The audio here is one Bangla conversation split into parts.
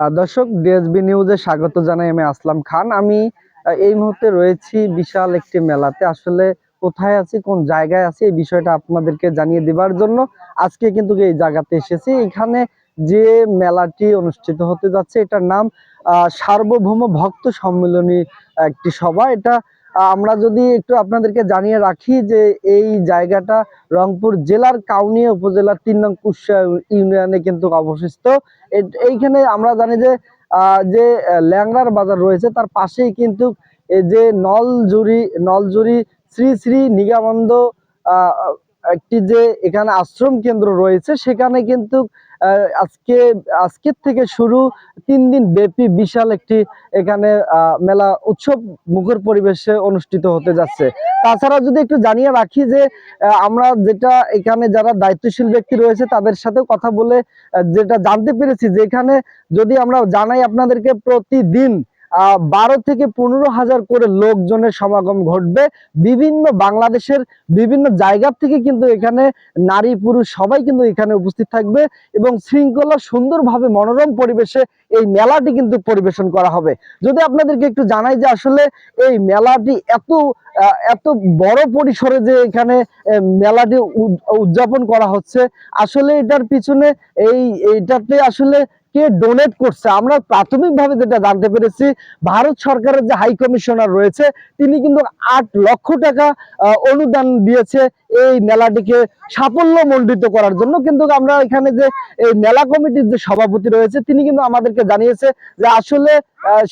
দর্শক ডিএসবি নিউজে স্বাগত জানাই আমি আসলাম খান। আমি এই মুহূর্তে রয়েছি বিশাল একটি মেলাতে। আসলে কোথায় আছি, কোন জায়গায় আছি, এই বিষয়টা আপনাদেরকে জানিয়ে দেবার জন্য আজকে কিন্তু এই জায়গাতে এসেছি। এখানে যে মেলাটি অনুষ্ঠিত হতে যাচ্ছে, এটার নাম সার্বভৌম ভক্ত সম্মেলনী একটি সভা। এটা আমরা যদি একটু আপনাদেরকে জানিয়ে রাখি যে এই জায়গাটা রংপুর জেলার কাউনিয়া উপজেলার তিন নং কুশা ইউনিয়নে কিন্তু অবশিষ্ট এইখানে আমরা জানি যে যে ল্যাংড়ার বাজার রয়েছে তার পাশেই কিন্তু যে নলজুরি নলজুরি শ্রী শ্রী আহ, একটি যে এখানে আশ্রম কেন্দ্র রয়েছে, সেখানে কিন্তু আজকে, আজকের থেকে শুরু তিন দিন ব্যাপী বিশাল একটি এখানে মেলা উৎসব মুখর পরিবেশে অনুষ্ঠিত হতে যাচ্ছে। তাছাড়া যদি একটু জানিয়ে রাখি যে আমরা যেটা এখানে যারা দায়িত্বশীল ব্যক্তি রয়েছে, তাদের সাথে কথা বলে যেটা জানতে পেরেছি যে এখানে যদি আমরা জানাই আপনাদেরকে প্রতিদিন বারো থেকে পনেরো হাজার করে লোকজনের সমাগম ঘটবে। বিভিন্ন বাংলাদেশের বিভিন্ন জায়গা থেকে কিন্তু এখানে নারী, পুরুষ সবাই কিন্তু এখানে উপস্থিত থাকবে এবং শৃঙ্খলা সুন্দরভাবে মনোরম পরিবেশে এই মেলাটি কিন্তু পরিবেশন করা হবে। যদি আপনাদেরকে একটু জানাই যে আসলে এই মেলাটি এত এত বড় পরিসরে যে এখানে মেলাটি উদ- উদযাপন করা হচ্ছে, আসলে এটার পিছনে এই, এইটাতে আসলে কে ডোনেট করছে? আমরা প্রাথমিকভাবে যেটা জানতে পেরেছি, ভারত সরকারের যে হাই কমিশনার রয়েছে, তিনি কিন্তু আট লক্ষ টাকা অনুদান দিয়েছে এই মেলাটিকে সাফল্য মণ্ডিত করার জন্য। কিন্তু আমরা এখানে যে এই মেলা কমিটির যে সভাপতি রয়েছে, তিনি কিন্তু আমাদেরকে জানিয়েছে যে আসলে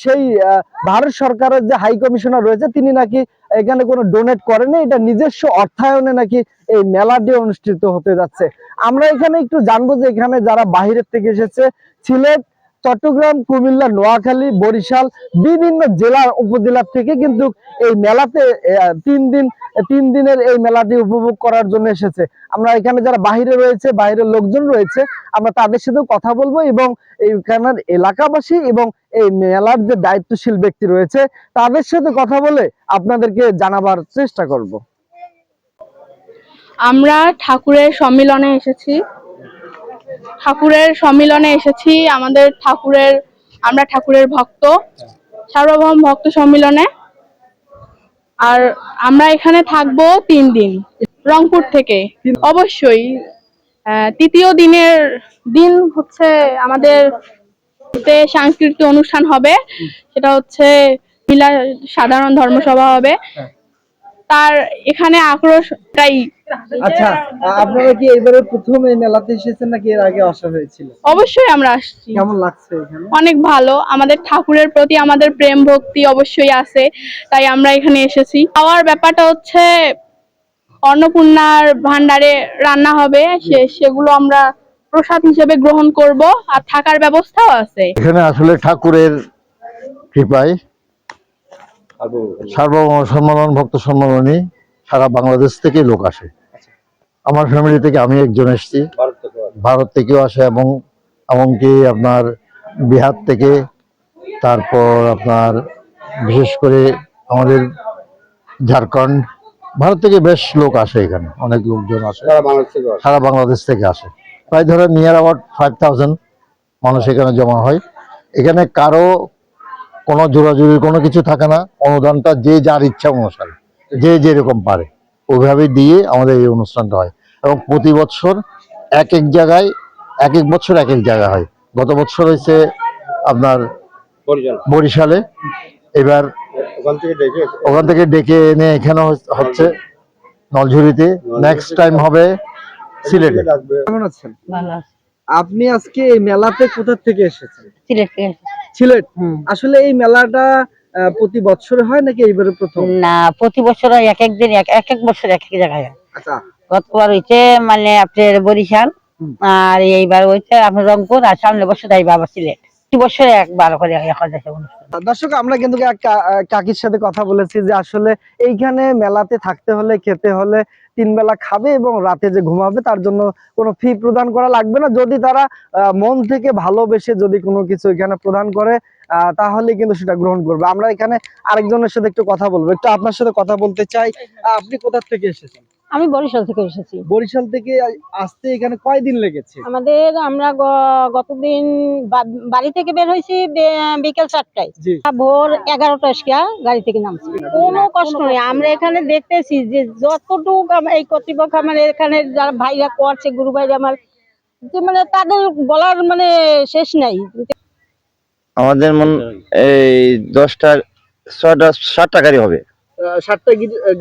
সেই ভারত সরকারের যে হাই কমিশনার রয়েছে, তিনি নাকি এখানে কোনো ডোনেট করেনি এটা নিজস্ব অর্থায়নে নাকি এই মেলাটি অনুষ্ঠিত হতে যাচ্ছে। আমরা এখানে একটু জানব যে এখানে যারা বাহিরের থেকে এসেছে সিলেট চট্টগ্রাম, কুমিল্লা, নোয়াখালী, বরিশাল বিভিন্ন জেলার উপজেলার থেকে কিন্তু এই মেলাতে তিন দিন, তিন দিনের এই মেলাটি উপভোগ করার জন্য এসেছে। আমরা এখানে যারা বাইরে রয়েছে, বাইরের লোকজন রয়েছে, আমরা তাদের সাথেও কথা বলব এবং এইখানের এলাকাবাসী এবং এই মেলার যে দায়িত্বশীল ব্যক্তি রয়েছে, তাদের সাথে কথা বলে আপনাদেরকে জানাবার চেষ্টা করব। আমরা ঠাকুরের সম্মিলনে এসেছি। ঠাকুরের সম্মিলনে এসেছি। আমাদের ঠাকুরের, আমরা ঠাকুরের ভক্ত, সার্বভৌম ভক্ত সম্মিলনে। আর আমরা এখানে থাকব তিন দিন, রংপুর থেকে। অবশ্যই তৃতীয় দিনের দিন হচ্ছে আমাদের সাংস্কৃতিক অনুষ্ঠান হবে। সেটা হচ্ছে মিলা সাধারণ ধর্মসভা হবে। তার এখানে আক্রোশটাই আচ্ছা আপনারা কি এবারে প্রথম এই মেলাতে এসেছেন নাকি এর আগে আসা হয়েছিল? অবশ্যই আমরা আসছি। কেমন লাগছে এখানে? অনেক ভালো। আমাদের ঠাকুরের প্রতি আমাদের প্রেম ভক্তি অবশ্যই আছে তাই আমরা এখানে এসেছি। খাওয়ার ব্যাপারটা হচ্ছে অন্নপূর্ণার ভান্ডারে রান্না হবে সে সেগুলো আমরা প্রসাদ হিসেবে গ্রহণ করব আর থাকার ব্যবস্থাও আছে। এখানে আসলে ঠাকুরের কৃপায় সার্বভৌম সম্মেলন ভক্ত সম্মেলনী সারা বাংলাদেশ থেকে লোক আসে। আমার ফ্যামিলি থেকে আমি একজন এসেছি। ভারত থেকেও আসে এবং এমনকি আপনার বিহার থেকে তারপর আপনার বিশেষ করে আমাদের ঝাড়খণ্ড ভারত থেকে বেশ লোক আসে এখানে অনেক লোকজন আসে। সারা বাংলাদেশ থেকে আসে। প্রায় ধরেন নিয়ার অ্যাবাউট ফাইভ থাউজেন্ড মানুষ এখানে জমা হয়। এখানে কারও কোনো জোরাজুরির কোনো কিছু থাকে না অনুদানটা যে যার ইচ্ছা অনুসারে যে যেরকম পারে ওইভাবে দিয়ে আমাদের এই অনুষ্ঠানটা হয়। এবং প্রতি বছর এক এক জায়গায় এক এক বছর এক এক জায়গায় হয়। গত বছর হয়েছে আপনার বরিশালে। এবার ওখান থেকে ডেকে এনে এখানে হচ্ছে নলঝুরিতে নেক্সট টাইম হবে সিলেটে। কেমন আছেন? আপনি আজকে এই মেলাতে কোথা থেকে এসেছেন? সিলেট থেকে। সিলেট? আসলে এই মেলাটা প্রতি বছর হয় নাকি এইবারে প্রথম? না প্রতি বছর এক এক দিন এক এক এক বছর এক এক জায়গায় হয়। আচ্ছা। গতবার হইছে মানে আপনার বরিশাল আর এইবার হইছে আপনার রংপুর আর সামনে বছর যাইবা আবার সিলেট। বছরে একবার করে দর্শক, আমরা কিন্তু কাকির সাথে কথা বলেছি যে আসলে এইখানে মেলাতে থাকতে হলে, খেতে হলে তিন বেলা খাবে এবং রাতে যে ঘুমাবে তার জন্য কোনো ফি প্রদান করা লাগবে না। যদি তারা মন থেকে ভালোবেসে যদি কোনো কিছু এখানে প্রদান করে তাহলে কিন্তু সেটা গ্রহণ করবে। আমরা এখানে আরেকজনের সাথে একটু কথা বলব। একটু আপনার সাথে কথা বলতে চাই। আপনি কোথা থেকে এসেছেন? আমি বরিশাল থেকে এসেছি। বরিশাল থেকে আসতে এখানে কয়দিন লেগেছে? আমাদের আমরা গতদিন বাড়ি থেকে বের হয়েছি বিকেল চারটায়। ভোর এগারোটা গাড়ি থেকে নামছি। কোনো কষ্ট নেই। আমরা এখানে দেখতেছি যে যতটুকু এই কর্তৃপক্ষ আমার এখানে যারা ভাইরা করছে গুরু ভাইরা আমার মানে তাদের বলার মানে শেষ নাই। আমাদের মন এই দশটা ছটা সাতটা গাড়ি হবে। সাতটা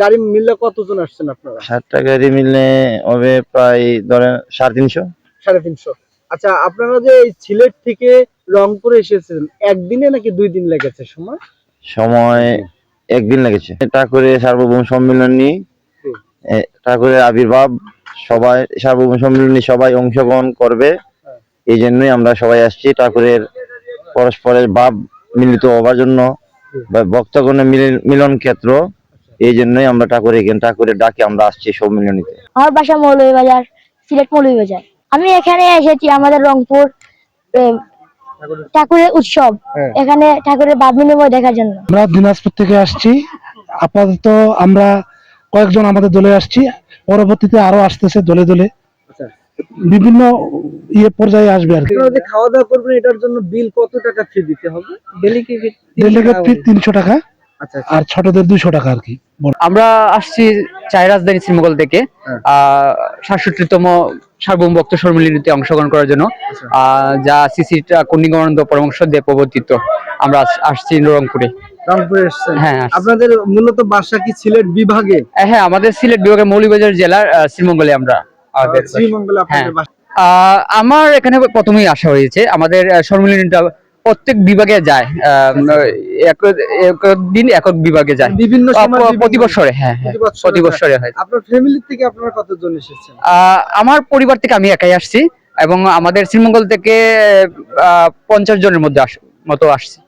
গাড়ি মিললে কতজন আসছেন আপনারা? সাতটা গাড়ি মিললে হবে প্রায় ধরেন সাড়ে তিনশো। সাড়ে তিনশো। আচ্ছা আপনারা যে এই সিলেট থেকে রংপুরে এসেছেন একদিনে নাকি দুই দিন লেগেছে সময়? সময় একদিন লেগেছে। ঠাকুরে সার্বভৌম সম্মেলনী। এ, ঠাকুরের আবির্ভাব সবাই সার্বভৌম সম্মেলনী সবাই অংশগ্রহণ করবে। হ্যাঁ। এই জন্যই আমরা সবাই আসছি ঠাকুরের পরস্পরের ভাব মিলিত হওয়ার জন্য বা ভক্তগণের মিলন- মিলন ক্ষেত্র এই জন্যই আমরা ঠাকুরে এখানে ঠাকুরের ডাকে আমরা আসছি সম্মিলনীতে আমার বাসা মৌলভীবাজার সিলেট মৌলভীবাজার আমি এখানে এসেছি আমাদের রংপুর ঠাকুরের উৎসব। হ্যাঁ। এখানে ঠাকুরের বাদ বিনিময় দেখার জন্য। আমরা দিনাজপুর থেকে আসছি। আপাতত আমরা কয়েকজন আমাদের দলে আসছি। পরবর্তীতে আরও আসতেছে দলে দলে। বিভিন্ন ইয়ে পর্যায়ে আসবে আর কি। খাওয়া দাওয়া করবেন এটার জন্য বিল কত টাকা ফি দিতে হবে? ডেলিগেট ফি তিনশো টাকা আচ্ছা আর ছোটদের দুইশো টাকা আর কি। আমরা আসছি চাই রাজধানী শ্রীমঙ্গল থেকে হ্যাঁ। আহ সাতষট্টিতম সার্বভৌম ভক্ত সম্মিলনীতে অংশগ্রহণ করার জন্য। আচ্ছা। আহ, যা সিসি কন্যানন্দ পরামর্শ দিয়ে প্রবর্তিত আমরা আসছি রংপুরে হ্যাঁ আপনাদের মূলত বাসা কি সিলেট বিভাগে? হ্যাঁ আমাদের সিলেট বিভাগের মৌলভীবাজার জেলার আহ, শ্রীমঙ্গলে আমরা। শ্রীমঙ্গলে আপনাদের হ্যাঁ। আমার এখানে প্রথমেই আসা হয়েছে আমাদের আহ, সম্মিলনীটা প্রত্যেক বিভাগে যায় এক দিন একক বিভাগে যায়। বিভিন্ন প্রতি বছরে হ্যাঁ হ্যাঁ প্রতি বছরে হয়। আপনার ফ্যামিলি থেকে আপনারা কতজন এসেছেন? আমার পরিবার থেকে আমি একাই আসছি এবং আমাদের শ্রীমঙ্গল থেকে আহ, পঞ্চাশ জনের মধ্যে মতো আসছি।